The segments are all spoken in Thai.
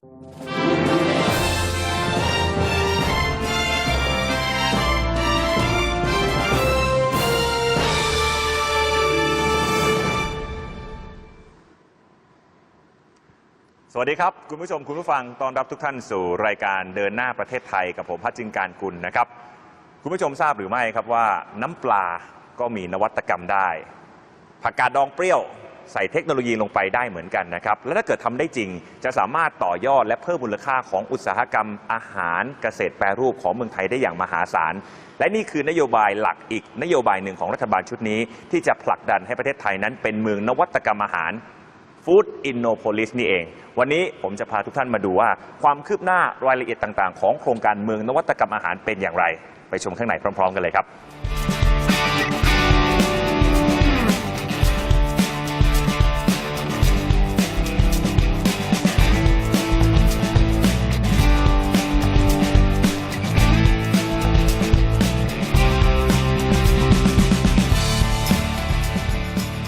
สวัสดีครับ คุณผู้ชมคุณผู้ฟังต้อนรับทุกท่านสู่รายการเดินหน้าประเทศไทยกับผมพัชจิงการกุลนะครับ คุณผู้ชมทราบหรือไม่ครับว่าน้ำปลาก็มีนวัตกรรมได้ ผักกาดดองเปรี้ยว ใส่เทคโนโลยีลงไปได้เหมือนกันนะครับ และถ้าเกิดทำได้จริง จะสามารถต่อยอดและเพิ่มมูลค่าของอุตสาหกรรมอาหารเกษตรแปรรูปของเมืองไทยได้อย่างมหาศาล และนี่คือนโยบายหลักอีกนโยบายหนึ่งของรัฐบาลชุดนี้ ที่จะผลักดันให้ประเทศไทยนั้นเป็นเมืองนวัตกรรมอาหารฟู้ดอินโนโพลิสนี่เอง วันนี้ผมจะพาทุกท่านมาดูว่า ความคืบหน้ารายละเอียดต่างๆ ของโครงการเมืองนวัตกรรมอาหารเป็นอย่างไร ไปชมข้างในพร้อม ๆ กันเลยครับ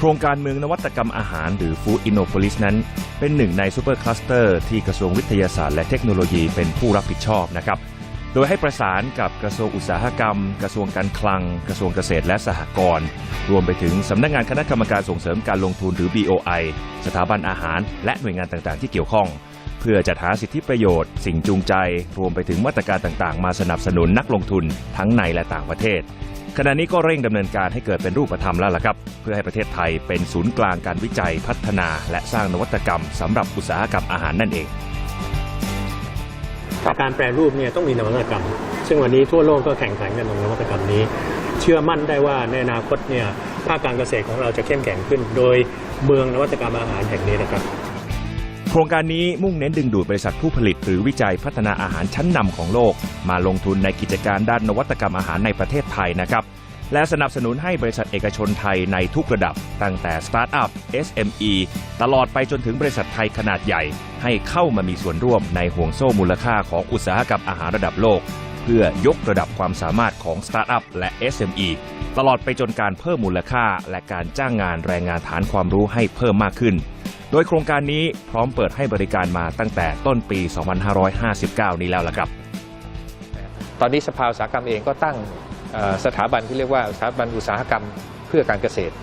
ครงการเมืองนวัตกรรมอาหารหรือ Food Innopolis นั้น เป็นหนึ่งในซูเปอร์คลัสเตอร์ที่กระทรวงวิทยาศาสตร์และเทคโนโลยีเป็นผู้รับผิดชอบนะครับ โดยให้ประสานกับกระทรวงอุตสาหกรรม กระทรวงการคลัง กระทรวงเกษตรและสหกรณ์ รวมไปถึงสำนักงานคณะกรรมการส่งเสริมการลงทุนหรือ BOI สถาบันอาหาร และหน่วยงานต่างๆ ที่เกี่ยวข้อง เพื่อจัดหาสิทธิประโยชน์ สิ่งจูงใจ รวมไปถึงมาตรการต่างๆ มาสนับสนุนนักลงทุนทั้งในและต่างประเทศ ขณะนี้ก็เร่งดำเนินการให้เกิดเป็นรูปธรรมแล้วล่ะครับ เพื่อให้ประเทศไทยเป็นศูนย์กลางการวิจัยพัฒนา และสร้างนวัตกรรมสำหรับอุตสาหกรรมอาหารนั่นเอง การแปรรูปเนี่ยต้องมีนวัตกรรม ซึ่งวันนี้ทั่วโลกก็แข่งขันกันตรงนวัตกรรมนี้ เชื่อมั่นได้ว่าในอนาคตเนี่ยภาคการเกษตรของเราจะเข้มแข็งขึ้น โดยเมืองนวัตกรรมอาหารแห่งนี้นะครับ โครงการนี้มุ่งเน้นดึงดูดบริษัทผู้ผลิตหรือวิจัยพัฒนาอาหารชั้นนำของโลก มาลงทุนในกิจการด้านนวัตกรรมอาหารในประเทศไทยนะครับ และสนับสนุนให้บริษัทเอกชนไทยในทุกระดับ ตั้งแต่สตาร์ทอัพ SME ตลอดไปจนถึงบริษัทไทยขนาดใหญ่ ให้เข้ามามีส่วนร่วมในห่วงโซ่มูลค่าของอุตสาหกรรมอาหารระดับโลก เพื่อยกระดับความสามารถของสตาร์ทอัพและ SME ตลอดไปจนการเพิ่มมูลค่า และการจ้างงานแรงงานฐานความรู้ให้เพิ่มมากขึ้น โดยโครงการนี้พร้อมเปิดให้บริการมาตั้งแต่ต้นปี 2559 นี้แล้วล่ะครับ ตอนนี้สภาอุตสาหกรรมเองก็ตั้งเอ่อสถาบันที่เรียกว่าสถาบันอุตสาหกรรมเพื่อการเกษตร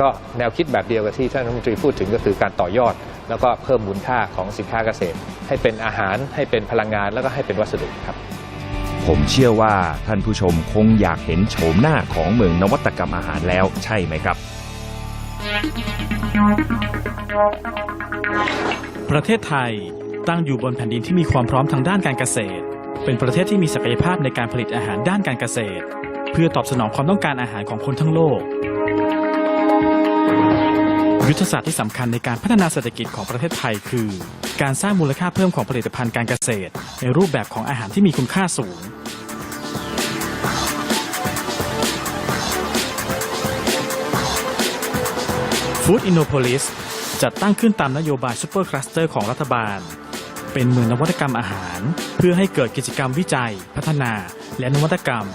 ก็แนวคิดแบบเดียวกับที่ท่านรัฐมนตรีพูดถึงก็คือการต่อยอด แล้วก็เพิ่มมูลค่าของสินค้าเกษตร ให้เป็นอาหารให้เป็นพลังงานแล้วก็ให้เป็นวัสดุครับ ผมเชื่อว่าท่านผู้ชมคงอยากเห็นโฉมหน้าของเมืองนวัตกรรมอาหารแล้วใช่ไหมครับ ประเทศไทยตั้งอยู่บนแผ่นดินที่มีความพร้อมทางด้านการเกษตร เป็นประเทศที่มีศักยภาพในการผลิตอาหารด้านการเกษตร เพื่อตอบสนองความต้องการอาหารของคนทั้งโลก ยุทธศาสตร์ที่สำคัญในการพัฒนาเศรษฐกิจของประเทศไทยคือ การสร้างมูลค่าเพิ่มของผลิตภัณฑ์การเกษตร ในรูปแบบของอาหารที่มีคุณค่าสูง Food Innopolis จัดตั้งขึ้นตามนโยบายซูเปอร์คลัสเตอร์ของรัฐบาล เป็นเมืองนวัตกรรมอาหาร เพื่อให้เกิดกิจกรรมวิจัย พัฒนา และนวัตกรรม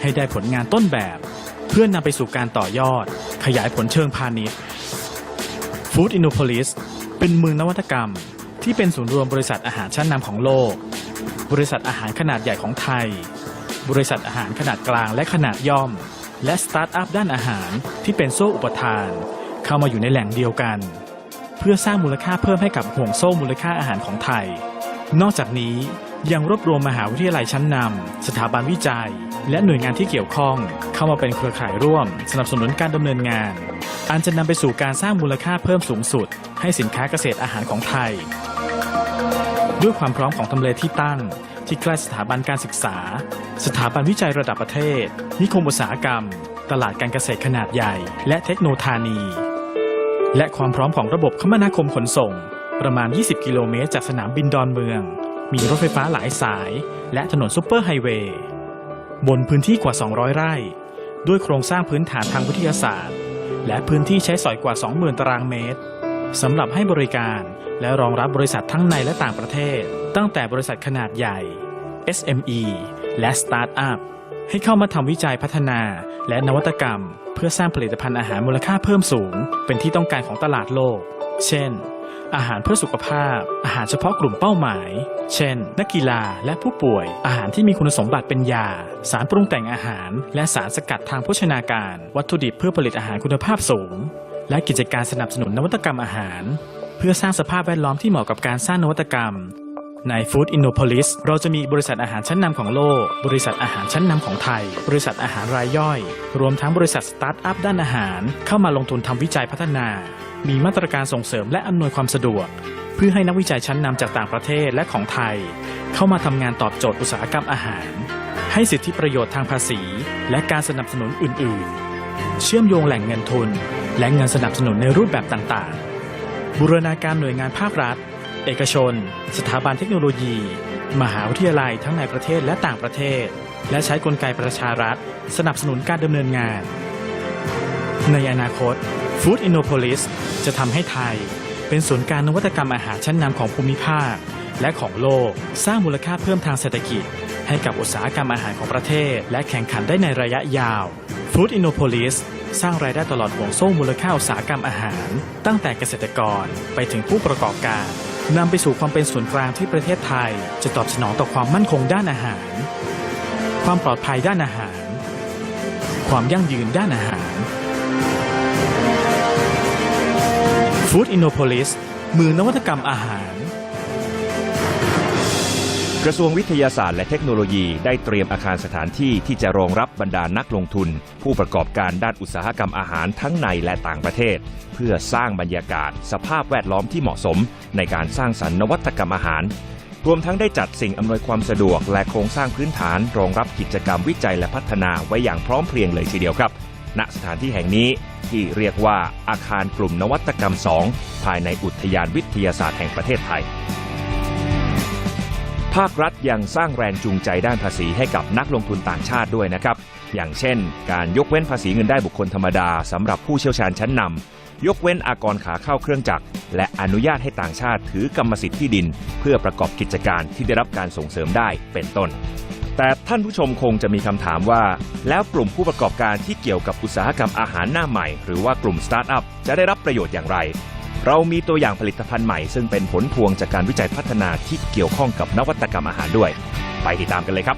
ให้ได้ผลงานต้นแบบ เพื่อนำไปสู่การต่อยอด ขยายผลเชิงพาณิชย์ Food Innopolis เป็นเมืองนวัตกรรม ที่เป็นศูนย์รวมบริษัทอาหารชั้นนำของโลก บริษัทอาหารขนาดใหญ่ของไทย บริษัทอาหารขนาดกลางและขนาดย่อม และสตาร์ทอัพด้านอาหารที่เป็นโซ่อุปทาน เข้ามาอยู่ในแหล่งเดียวกัน เพื่อสร้างมูลค่าเพิ่มให้กับห่วงโซ่มูลค่าอาหารของไทย นอกจากนี้ยังรวบรวมมหาวิทยาลัยชั้นนำสถาบันวิจัย และหน่วยงานที่เกี่ยวข้อง เข้ามาเป็นเครือข่ายร่วม สนับสนุนการดำเนินงาน อันจะนำไปสู่การสร้างมูลค่าเพิ่มสูงสุด ให้สินค้าเกษตรอาหารของไทย ด้วยความพร้อมของทำเลที่ตั้ง ที่ใกล้สถาบันการศึกษา สถาบันวิจัยระดับประเทศ นิคมอุตสาหกรรม ตลาดการเกษตรขนาดใหญ่ และเทคโนธานี และความพร้อมของระบบคมนาคมขนส่ง ประมาณ 20 กิโลเมตรจากสนามบินดอนเมือง มีรถไฟฟ้าหลายสาย และถนนซุปเปอร์ไฮเวย์บนพื้นที่กว่า 200 ไร่ ด้วยโครงสร้างพื้นฐานทางวิทยาศาสตร์ และพื้นที่ใช้สอยกว่า 20,000 ตารางเมตรสำหรับให้บริการและรองรับบริษัททั้งในและต่างประเทศ ตั้งแต่บริษัทขนาดใหญ่ SME และสตาร์ทอัพให้เข้ามาทำวิจัยพัฒนาและนวัตกรรมเพื่อสร้างผลิตภัณฑ์อาหารมูลค่าเพิ่มสูง เป็นที่ต้องการของตลาดโลก เช่น อาหารเพื่อสุขภาพ อาหารเฉพาะกลุ่มเป้าหมาย เช่น นักกีฬาและผู้ป่วย อาหารที่มีคุณสมบัติเป็นยา สารปรุงแต่งอาหาร และสารสกัดทางโภชนาการ วัตถุดิบเพื่อผลิตอาหารคุณภาพสูง และกิจการสนับสนุนนวัตกรรมอาหาร เพื่อสร้างสภาพแวดล้อมที่เหมาะกับการสร้างนวัตกรรม ใน Food Innopolis เราจะมีบริษัทอาหารชั้นนำของโลก บริษัทอาหารชั้นนำของไทย บริษัทอาหารรายย่อย รวมทั้งบริษัทสตาร์ทอัพด้านอาหาร เข้ามาลงทุนทำวิจัยพัฒนา มีมาตรการส่งเสริมและอำนวยความสะดวก เพื่อให้นักวิจัยชั้นนำจากต่างประเทศและของไทย เข้ามาทำงานตอบโจทย์อุตสาหกรรมอาหาร ให้สิทธิประโยชน์ทางภาษี และการสนับสนุนอื่น ๆ เชื่อมโยงแหล่งเงินทุน และเงินสนับสนุนในรูปแบบต่าง ๆ บูรณาการหน่วยงานภาครัฐ เอกชน สถาบันเทคโนโลยี มหาวิทยาลัยทั้งในประเทศและต่างประเทศ และใช้กลไกประชารัฐ สนับสนุนการดำเนินงาน ในอนาคต Food Innopolis จะทำให้ไทย เป็นศูนย์การนวัตกรรมอาหารชั้นนำของภูมิภาค และของโลก สร้างมูลค่าเพิ่มทางเศรษฐกิจ ให้กับอุตสาหกรรมอาหารของประเทศ และแข่งขันได้ในระยะยาว Food Innopolis สร้างรายได้ตลอดห่วงโซ่มูลค่าอุตสาหกรรมอาหาร ตั้งแต่เกษตรกรไปถึงผู้ประกอบการ นำไปสู่ความเป็นศูนย์กลางที่ประเทศไทย จะตอบสนองต่อความมั่นคงด้านอาหาร ความปลอดภัยด้านอาหาร ความยั่งยืนด้านอาหาร Food Innopolis มือนวัตกรรมอาหาร กระทรวงวิทยาศาสตร์และเทคโนโลยีได้เตรียมอาคารสถานที่ที่จะรองรับบรรดานักลงทุน ผู้ประกอบการด้านอุตสาหกรรมอาหารทั้งในและต่างประเทศ เพื่อสร้างบรรยากาศ สภาพแวดล้อมที่เหมาะสม ในการสร้างสรรค์นวัตกรรมอาหาร รวมทั้งได้จัดสิ่งอำนวยความสะดวกและโครงสร้างพื้นฐาน รองรับกิจกรรมวิจัยและพัฒนาไว้อย่างพร้อมเพรียงเลยทีเดียวครับณสถานที่แห่งนี้ที่เรียกว่าอาคารกลุ่มนวัตกรรม 2 ภายในอุทยานวิทยาศาสตร์แห่งประเทศไทย ภาครัฐยังสร้างแรงจูงใจด้านภาษีให้กับนักลงทุนต่างชาติด้วยนะครับ อย่างเช่น การยกเว้นภาษีเงินได้บุคคลธรรมดาสำหรับผู้เชี่ยวชาญชั้นนำยกเว้นอากรขาเข้าเครื่องจักร และอนุญาตให้ต่างชาติถือกรรมสิทธิ์ที่ดิน เพื่อประกอบกิจการที่ได้รับการส่งเสริมได้เป็นต้น แต่ท่านผู้ชมคงจะมีคำถามว่า แล้วกลุ่มผู้ประกอบการที่เกี่ยวกับอุตสาหกรรมอาหารหน้าใหม่ หรือว่ากลุ่มสตาร์ทอัพจะได้รับประโยชน์อย่างไร เรามีตัวอย่างผลิตภัณฑ์ใหม่ซึ่งเป็นผลพวงจากการวิจัยพัฒนาที่เกี่ยวข้องกับนวัตกรรมอาหารด้วย ไปติดตามกันเลยครับ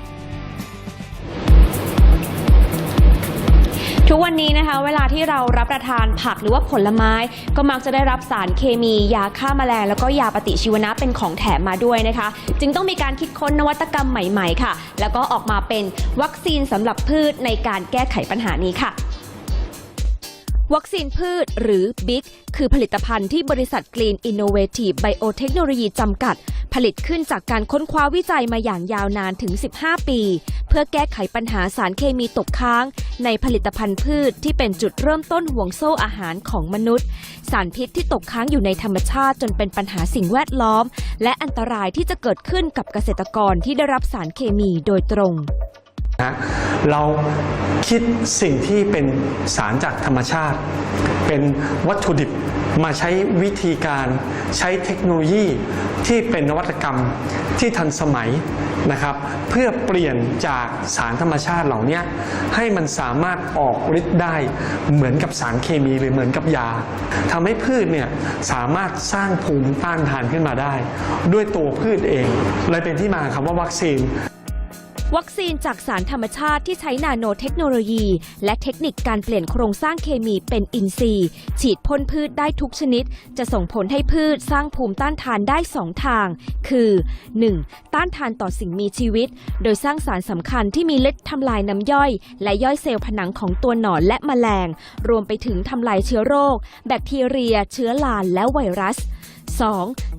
ทุกวันนี้นะคะเวลาที่เรารับประทานผักหรือว่าผลไม้ ก็มักจะได้รับสารเคมี ยาฆ่าแมลง แล้วก็ยาปฏิชีวนะเป็นของแถมมาด้วยนะคะ จึงต้องมีการคิดค้นนวัตกรรมใหม่ ๆ ค่ะ แล้วก็ออกมาเป็นวัคซีนสำหรับพืชในการแก้ไขปัญหานี้ค่ะ วัคซีนพืชหรือ BIG คือผลิตภัณฑ์ที่บริษัท Green Innovative Biotechnology จำกัด ผลิตขึ้นจากการค้นคว้าวิจัยมาอย่างยาวนานถึง 15 ปี เพื่อแก้ไขปัญหาสารเคมีตกค้าง ในผลิตภัณฑ์พืชที่เป็นจุดเริ่มต้นห่วงโซ่อาหารของมนุษย์ สารพิษที่ตกค้างอยู่ในธรรมชาติจนเป็นปัญหาสิ่งแวดล้อม และอันตรายที่จะเกิดขึ้นกับเกษตรกรที่ได้รับสารเคมีโดยตรง นะเราคิดสิ่งที่เป็นสารจากธรรมชาติ เป็นวัตถุดิบมาใช้วิธีการใช้เทคโนโลยีที่เป็นนวัตกรรมที่ทันสมัยนะครับ เพื่อเปลี่ยนจากสารธรรมชาติเหล่านี้ให้มันสามารถออกฤทธิ์ได้เหมือนกับสารเคมีหรือเหมือนกับยาทำให้พืชเนี่ยสามารถสร้างภูมิต้านทานขึ้นมาได้ ด้วยตัวพืชเองเลยเป็นที่มาคำว่าวัคซีน วัคซีนจากสารธรรมชาติที่ใช้นาโนเทคโนโลยี และเทคนิคการเปลี่ยนโครงสร้างเคมีเป็นอินทรีย์ ฉีดพ่นพืชได้ทุกชนิด จะส่งผลให้พืชสร้างภูมิต้านทานได้ 2 ทาง คือ 1. ต้านทานต่อสิ่งมีชีวิต โดยสร้างสารสำคัญที่มีฤทธิ์ทำลายน้ำย่อย และย่อยเซลล์ผนังของตัวหนอนและแมลง รวมไปถึงทำลายเชื้อโรค แบคทีเรีย เชื้อราและไวรัส 2.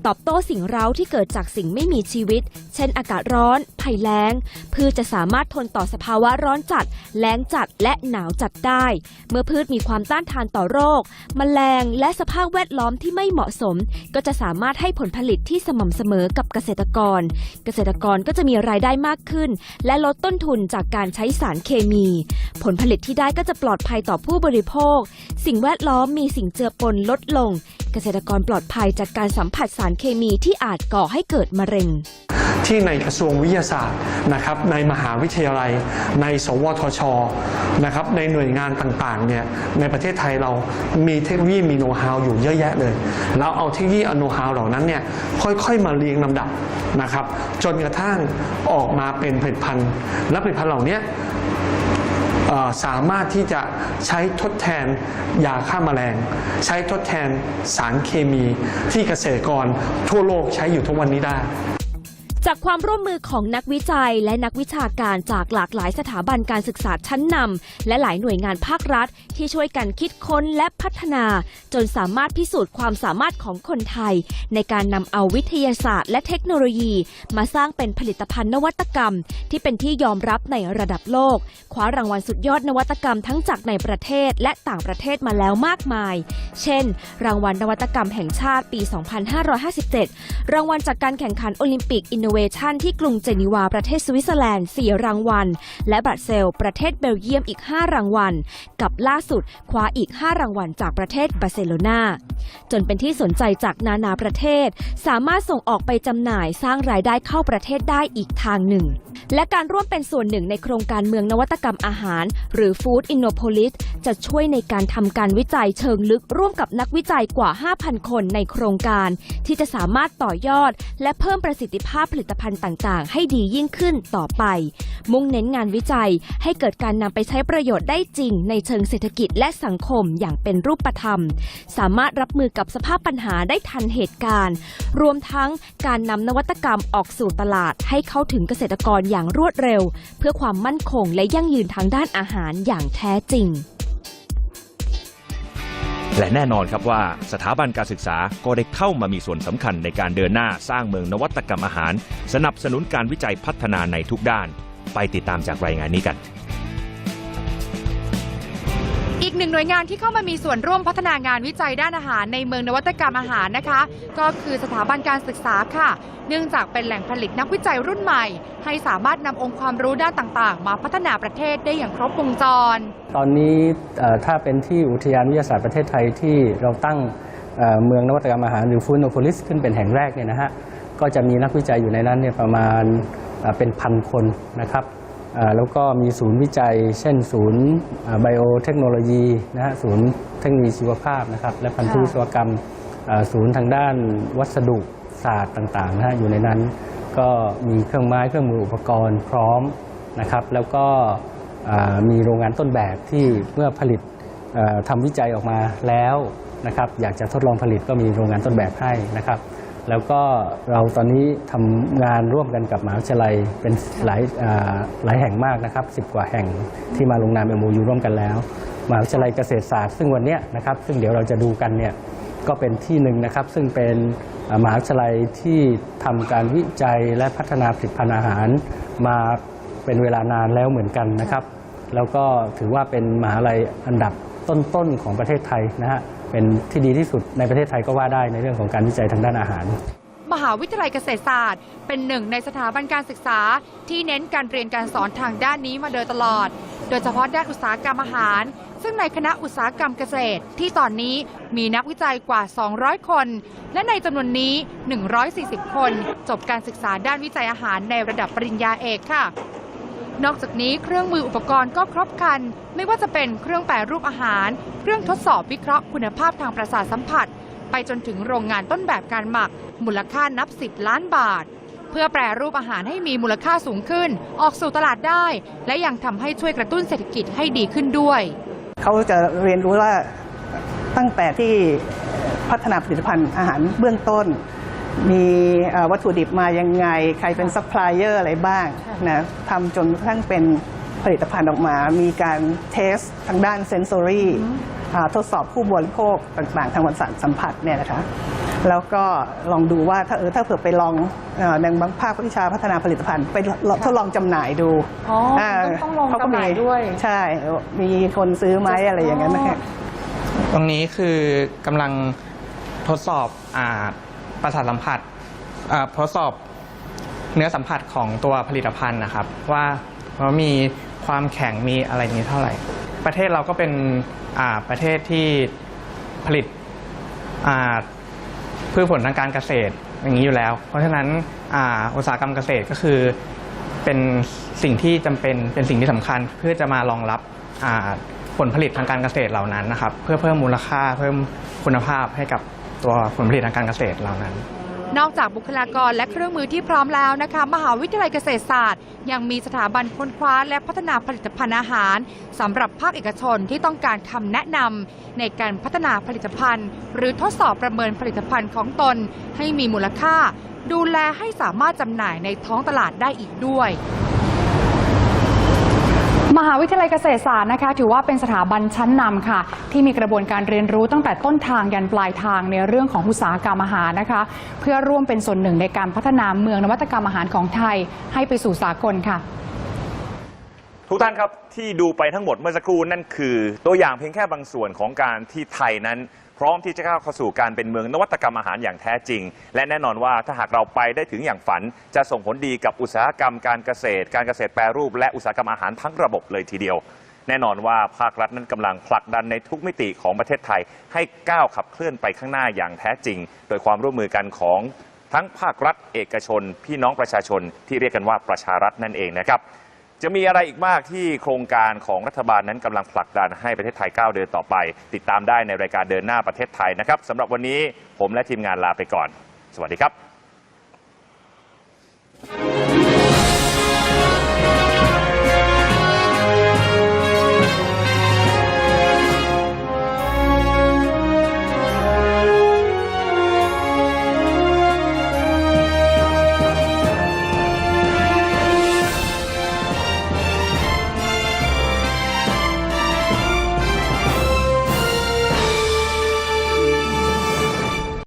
ตอบโต้สิ่งเร้าที่เกิดจากสิ่งไม่มีชีวิต เช่นอากาศร้อน ภัยแล้ง พืชจะสามารถทนต่อสภาวะร้อนจัด แล้งจัดและหนาวจัดได้ เมื่อพืชมีความต้านทานต่อโรคแมลง และสภาพแวดล้อมที่ไม่เหมาะสม ก็จะสามารถให้ผลผลิตที่สม่ำเสมอกับเกษตรกร เกษตรกรก็จะมีรายได้มากขึ้น และลดต้นทุนจากการใช้สารเคมี ผลผลิตที่ได้ก็จะปลอดภัยต่อผู้บริโภค สิ่งแวดล้อมมีสิ่งเจือปนลดลง เกษตรกรปลอดภัยจากการสัมผัสสารเคมีที่อาจก่อให้เกิดมะเร็ง ที่ในกระทรวงวิทยาศาสตร์นะครับในมหาวิทยาลัย ในสวทชนะครับในหน่วยงานต่างๆเนี่ยในประเทศไทยเรามีเทคโนโลยีมีโน้ตฮาวอยู่เยอะแยะเลยแล้วเอาเทคโนโลยีอโน้ตฮาวเหล่านั้นเนี่ยค่อยๆมาเรียงลำดับนะครับจนกระทั่งออกมาเป็นผลิตภัณฑ์ และผลิตภัณฑ์เหล่านี้ สามารถที่จะใช้ทดแทนยาฆ่าแมลง ใช้ทดแทนสารเคมีที่เกษตรกรทั่วโลกใช้อยู่ทุกวันนี้ได้ จากความร่วมมือของนักวิจัย และนักวิชาการจากหลากหลายสถาบันการศึกษาชั้นนำและหลายหน่วยงานภาครัฐ ที่ช่วยกันคิดค้นและพัฒนา จนสามารถพิสูจน์ความสามารถของคนไทย ในการนำเอาวิทยาศาสตร์ และเทคโนโลยี มาสร้างเป็นผลิตภัณฑ์นวัตกรรม ที่เป็นที่ยอมรับในระดับโลก คว้ารางวัลสุดยอดนวัตกรรมทั้งจากในประเทศและต่างประเทศมาแล้วมากมาย เช่น รางวัลนวัตกรรมแห่งชาติปี 2557 รางวัลจากการแข่งขันโอลิมปิกอินโนเวชันที่กรุงเจนีวาประเทศสวิตเซอร์แลนด์ 4 รางวัล และบรัสเซลประเทศเบลเยียมอีก 5 รางวัล กับล่าสุดคว้าอีก 5 รางวัลจากประเทศบาร์เซโลนาจนเป็นที่สนใจจากนานาประเทศ สามารถส่งออกไปจำหน่ายสร้างรายได้เข้าประเทศได้อีกทางหนึ่ง และการร่วมเป็นส่วนหนึ่งในโครงการเมืองนวัตกรรมอาหาร หรือ Food Innopolis จะช่วยในการทำการวิจัยเชิงลึกร่วมกับนักวิจัยกว่า 5,000 คนในโครงการ ที่จะสามารถต่อยอด และเพิ่มประสิทธิภาพผลิตตภัณฑ์ต่างๆ ให้ดียิ่งขึ้นต่อไป มุ่งเน้นงานวิจัยให้เกิดการนำไปใช้ประโยชน์ได้จริง ในเชิงเศรษฐกิจและสังคมอย่างเป็นรูปธรรม สามารถรับมือกับสภาพปัญหาได้ทันเหตุการณ์ รวมทั้งการนำนวัตกรรมออกสู่ตลาด ให้เข้าถึงเกษตรกรอย่างรวดเร็ว เพื่อความมั่นคงและยั่งยืนทางด้านอาหารอย่างแท้จริง และแน่นอนครับว่าสถาบันการศึกษาก็ได้เข้ามามีส่วนสำคัญในการเดินหน้าสร้างเมืองนวัตกรรมอาหาร สนับสนุนการวิจัยพัฒนาในทุกด้าน ไปติดตามจากรายงานนี้กัน นึ่งหน่วยงานที่เข้ามามีส่วนร่วมพัฒนางานวิจัยด้านอาหารในเมืองนวัตกรรมอาหารนะคะ ก็คือสถาบันการศึกษาค่ะ เนื่องจากเป็นแหล่งผลิตนักวิจัยรุ่นใหม่ ให้สามารถนำองค์ความรู้ด้านต่างๆ มาพัฒนาประเทศได้อย่างครบวงจร ตอนนี้ถ้าเป็นที่อุทยานวิทยาศาสตร์ประเทศไทยที่เราตั้งเมืองนวัตกรรมอาหารหรือฟูนโนโพลิสขึ้นเป็นแห่งแรกเนี่ยนะฮะก็จะมีนักวิจัยอยู่ในนั้นเนี่ยประมาณเป็นพันคนนะครับ แล้วก็มีศูนย์วิจัย เช่น ศูนย์ไบโอเทคโนโลยีนะฮะศูนย์เทคโนโลยีชีวภาพนะครับและพันธุวิศวกรรมศูนย์ทางด้านวัสดุศาสตร์ต่างๆนะฮะอยู่ในนั้นก็มีเครื่องไม้เครื่องมืออุปกรณ์พร้อมนะครับแล้วก็มีโรงงานต้นแบบที่เมื่อผลิตทำวิจัยออกมาแล้วนะครับอยากจะทดลองผลิตก็มีโรงงานต้นแบบให้นะครับ แล้วก็เราตอนนี้ทำงานร่วมกันกับมหาวิทยาลัยเป็นหลายหลายแห่งมากนะครับสิบกว่าแห่งที่มาลงนาม MOU ร่วมกันแล้วมหาวิทยาลัยเกษตรศาสตร์ ซึ่งวันนี้นะครับซึ่งเดี๋ยวเราจะดูกันเนี่ยก็เป็นที่หนึ่งนะครับ ซึ่งเป็นมหาวิทยาลัยที่ทำการวิจัยและพัฒนาผลิตภัณฑ์อาหาร มาเป็นเวลานานแล้วเหมือนกันนะครับ แล้วก็ถือว่าเป็นมหาลัยอันดับต้นๆของประเทศไทยนะฮะ เป็นที่ดีที่สุดในประเทศไทยก็ว่าได้ในเรื่องของการวิจัยทางด้านอาหาร มหาวิทยาลัยเกษตรศาสตร์ เป็นหนึ่งในสถาบันการศึกษา ที่เน้นการเรียนการสอนทางด้านนี้มาโดยตลอด โดยเฉพาะด้านอุตสาหกรรมอาหาร ซึ่งในคณะอุตสาหกรรมเกษตร ที่ตอนนี้มีนักวิจัยกว่า 200 คน และในจำนวนนี้ 140 คน จบการศึกษาด้านวิจัยอาหารในระดับปริญญาเอกค่ะ นอกจากนี้เครื่องมืออุปกรณ์ก็ครบครัน ไม่ว่าจะเป็นเครื่องแปรรูปอาหาร เครื่องทดสอบวิเคราะห์คุณภาพทางประสาทสัมผัส ไปจนถึงโรงงานต้นแบบการหมัก มูลค่านับ 10 ล้านบาท เพื่อแปรรูปอาหารให้มีมูลค่าสูงขึ้น ออกสู่ตลาดได้ และยังทำให้ช่วยกระตุ้นเศรษฐกิจให้ดีขึ้นด้วย เขาจะเรียนรู้ว่าตั้งแต่ที่พัฒนาผลิตภัณฑ์อาหารเบื้องต้น มีเอ่อวัตถุดิบมายังไง ใครเป็นซัพพลายเออร์อะไรบ้างนะทำจนกระทั่งเป็นผลิตภัณฑ์ออกมา มีการเทสทางด้านเซน s อรี่ทดสอบผู้บริโภคต่างๆ ทางวันสัสัมผัสเนี่ยนะคะแล้วก็ลองดูว่าถ้าเออถ้าเผื่อไปลองเอ่อในบางภาควิชาพัฒนาผลิตภัณฑ์ไปลองทดลองจำหน่ายดูอ๋ออาต้องลองเขก็จำหน่ายด้วย ใช่ มีคนซื้อไหมอะไรอย่างนั้นนะคะตรงนี้คือกำลังทดสอบอา ประสาทสัมผัสอ่าทดสอบเนื้อสัมผัสของตัวผลิตภัณฑ์นะครับว่าว่ามีความแข็งมีอะไรนี้เท่าไหร่ ประเทศเราก็เป็นประเทศที่ผลิตพืชผลทางการเกษตรอย่างนี้อยู่แล้ว เพราะฉะนั้นออุตสาหกรรมเกษตรก็คือเป็นสิ่งที่จำเป็นเป็นสิ่งที่สำคัญเพื่อจะมารองรับผลผลิตทางการเกษตรเหล่านั้นนะครับ เพื่อเพิ่มมูลค่าเพิ่มคุณภาพให้กับ ตัวผลผลิตทางการเกษตรเหล่านั้น นอกจากบุคลากรและเครื่องมือที่พร้อมแล้วนะคะ มหาวิทยาลัยเกษตรศาสตร์ ยังมีสถาบันค้นคว้าและพัฒนาผลิตภัณฑ์อาหารสำหรับภาคเอกชนที่ต้องการคำแนะนำในการพัฒนาผลิตภัณฑ์ หรือทดสอบประเมินผลิตภัณฑ์ของตน ให้มีมูลค่า ดูแลให้สามารถจำหน่ายในท้องตลาดได้อีกด้วย มหาวิทยาลัยเกษตรศาสตร์นะคะ ถือว่าเป็นสถาบันชั้นนำค่ะ ที่มีกระบวนการเรียนรู้ตั้งแต่ต้นทางยันปลายทางในเรื่องของอุตสาหกรรมอาหารนะคะ เพื่อร่วมเป็นส่วนหนึ่งในการพัฒนาเมืองนวัตกรรมอาหารของไทย ให้ไปสู่สากลค่ะ ทุกท่านครับที่ดูไปทั้งหมดเมื่อสักครู่นั่นคือ ตัวอย่างเพียงแค่บางส่วนของการที่ไทยนั้น พร้อมที่จะก้าวเข้าสู่การเป็นเมืองนวัตกรรมอาหารอย่างแท้จริง และแน่นอนว่าถ้าหากเราไปได้ถึงอย่างฝัน จะส่งผลดีกับอุตสาหกรรมการเกษตร การเกษตรแปรรูป และอุตสาหกรรมอาหารทั้งระบบเลยทีเดียว แน่นอนว่าภาครัฐนั้นกำลังผลักดันในทุกมิติของประเทศไทย ให้ก้าวขับเคลื่อนไปข้างหน้าอย่างแท้จริง โดยความร่วมมือกันของทั้งภาครัฐเอกชน พี่น้องประชาชนที่เรียกกันว่าประชารัฐนั่นเองนะครับ จะมีอะไรอีกมากที่โครงการของรัฐบาลนั้นกำลังผลักดันให้ประเทศไทยก้าวเดินต่อไป ติดตามได้ในรายการเดินหน้าประเทศไทยนะครับสำหรับวันนี้ผมและทีมงานลาไปก่อน สวัสดีครับ